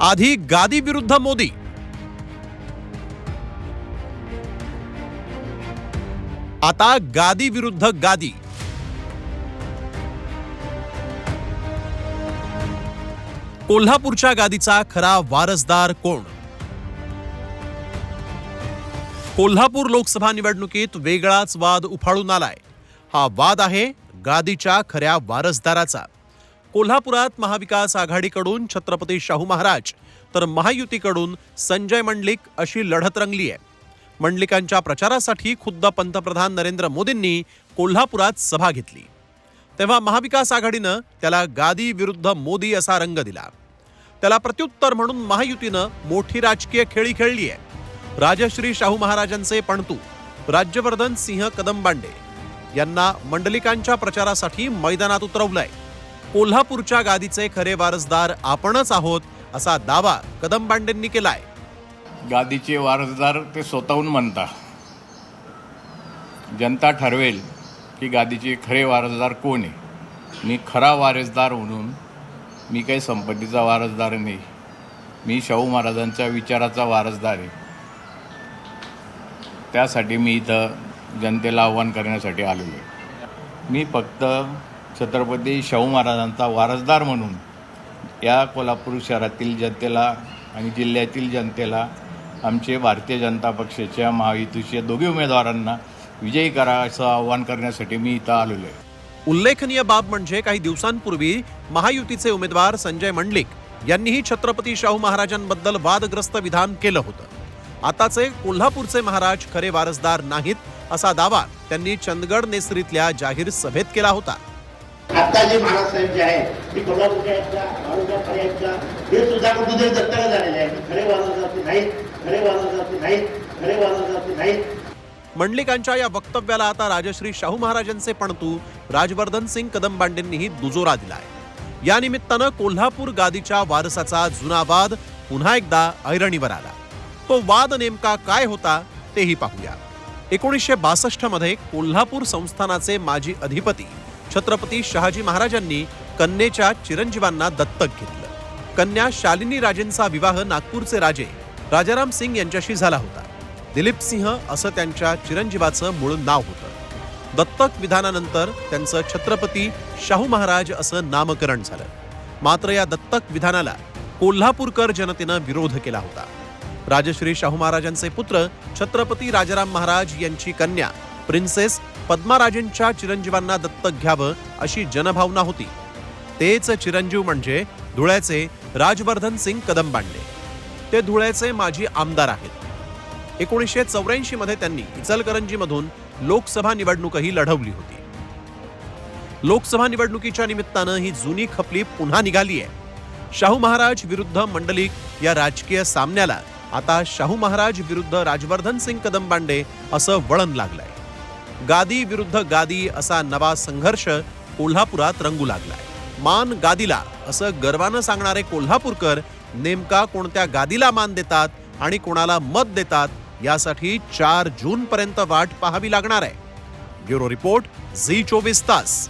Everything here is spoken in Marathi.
आधी गादी विरुद्ध मोदी. आता गादी विरुद्ध गादी. कोल्हापूरच्या गादीचा खरा वारसदार कोण? कोल्हापूर लोकसभा निवडणुकीत वेगळाच वाद उफाळून आलाय. हा वाद आहे गादीच्या खऱ्या वारसदाराचा. कोल्हापुरात महाविकास आघाडीकडून छत्रपती शाहू महाराज तर महायुतीकडून संजय मंडलिक अशी लढत रंगली आहे. मंडलिकांच्या प्रचारासाठी खुद्द पंतप्रधान नरेंद्र मोदींनी कोल्हापुरात सभा घेतली. तेव्हा महाविकास आघाडीनं त्याला गादी विरुद्ध मोदी असा रंग दिला. त्याला प्रत्युत्तर म्हणून महायुतीनं मोठी राजकीय खेळी खेळली आहे. राजश्री शाहू महाराजांचे पणतू राज्यवर्धन सिंह कदमबांडे यांना मंडलिकांच्या प्रचारासाठी मैदानात उतरवलंय. कोल्हापूरच्या गादीचे खरे वारसदार आपणच आहोत असा दावा कदमबांडेंनी केलाय. गादीचे वारसदार ते स्वतःहून म्हणता जनता ठरवेल की गादीचे खरे वारसदार कोण आहे. मी खरा वारसदार म्हणून मी काही संपत्तीचा वारसदार नाही. मी शाहू महाराजांच्या विचाराचा वारसदार आहे. त्यासाठी मी इथं जनतेला आव्हान करण्यासाठी आलेलो आहे. मी फक्त छत्रपती शाहू महाराजांचा वारसदार म्हणून या कोल्हापूर शहरातील जनतेला आणि जिल्ह्यातील जनतेला आमचे भारतीय जनता पक्षाच्या महायुतीच्या दोघी उमेदवारांना विजयी करा असं आव्हान करण्यासाठी मी इथं आलेलो आहे. उल्लेखनीय बाब म्हणजे काही दिवसांपूर्वी महायुतीचे उमेदवार संजय मंडलिक यांनीही छत्रपती शाहू महाराजांबद्दल वादग्रस्त विधान केलं होतं. आताचे कोल्हापूरचे महाराज खरे वारसदार नाहीत असा दावा त्यांनी चंदगड नेसरीतल्या जाहीर सभेत केला होता. आता जे महाराज जे आहेत ते कोल्हापूरच्या आहेत का तालुक्यात हे सुद्धा कुठेतरी दत्तक झालेले आहेत. खरे वारसाचे नाहीत खरे वारसाचे नाहीत खरे वारसाचे नाहीत. मंडलिकांच्या या वक्तव्याला आता राजश्री शाहू महाराजांचे पणतू राजवर्धन सिंग कदमबांडेंनीही दुजोरा दिलाय. या निमित्तानं कोल्हापूर गादीच्या वारसाचा जुना वाद पुन्हा एकदा ऐरणीवर आला. तो वाद नेमका काय होता तेही पाहूया. एकोणीसशे बासष्टमध्ये कोल्हापूर संस्थानाचे माजी अधिपती छत्रपती शहाजी महाराजांनी कन्येच्या चिरंजीवांना दत्तक घेतलं. कन्या शालिनी राजेंचा विवाह नागपूरचे राजे राजाराम सिंग यांच्याशी झाला होता. दिलीप सिंह असं त्यांच्या चिरंजीवाचं मूळ नाव होतं. दत्तक विधानानंतर त्यांचं छत्रपती शाहू महाराज असं नामकरण झालं. मात्र या दत्तक विधानाला कोल्हापूरकर जनतेनं विरोध केला होता. राजश्री शाहू महाराजांचे पुत्र छत्रपती राजाराम महाराज यांची कन्या प्रिन्सेस पद्माराजेंच्या चिरंजीवांना दत्तक घ्यावं अशी जनभावना होती. तेच चिरंजीव म्हणजे धुळ्याचे राजवर्धन सिंग कदमबांडे ते धुळ्याचे माजी आमदार आहेत. एकोणीसशे चौऱ्याऐंशी मध्ये त्यांनी इचलकरंजीमधून लोकसभा निवडणूकही लढवली होती. लोकसभा निवडणुकीच्या निमित्तानं ही जुनी खपली पुन्हा निघाली आहे. शाहू महाराज विरुद्ध मंडलिक या राजकीय सामन्याला आता शाहू महाराज विरुद्ध राजवर्धन सिंग कदमबांडे असं वळण लागलंय. गादी विरुद्ध गादी असा नवा संघर्ष कोल्हापुरात रंगू लागलाय. मान गादीला असं गर्वानं सांगणारे कोल्हापूरकर नेमका कोणत्या गादीला मान देतात आणि कोणाला मत देतात यासाठी चार जून पर्यंत वाट पाहावी लागणार आहे. ब्युरो रिपोर्ट झी चोवीस तास.